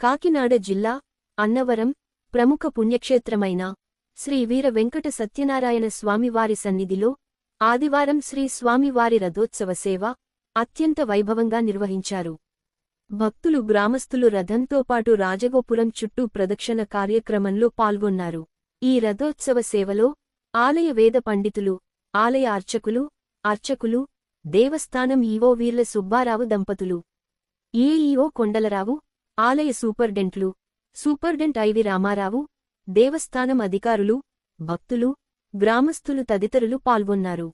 కాకినాడ జిల్లా అన్నవరం ప్రముఖ పుణ్యక్షేత్రమైన శ్రీ వీర వెంకట సత్యనారాయణ స్వామివారి సన్నిధిలో ఆదివారం శ్రీ స్వామివారి రథోత్సవ సేవ అత్యంత వైభవంగా నిర్వహించారు. భక్తులు గ్రామస్థులు రథంతో పాటు రాజగోపురం చుట్టూ ప్రదక్షిణ కార్యక్రమంలో పాల్గొన్నారు. ఈ రథోత్సవ సేవలో ఆలయ వేద పండితులు ఆలయ అర్చకులు అర్చకులు దేవస్థానం ఈవో వీర్ల సుబ్బారావు దంపతులు. ఏఈఓ కొండలరావు ఆలయ సూపర్డెంట్లు సూపర్డెంట్ ఐవి రామారావు దేవస్థానం అధికారులు భక్తులు గ్రామస్థులు తదితరులు పాల్గొన్నారు.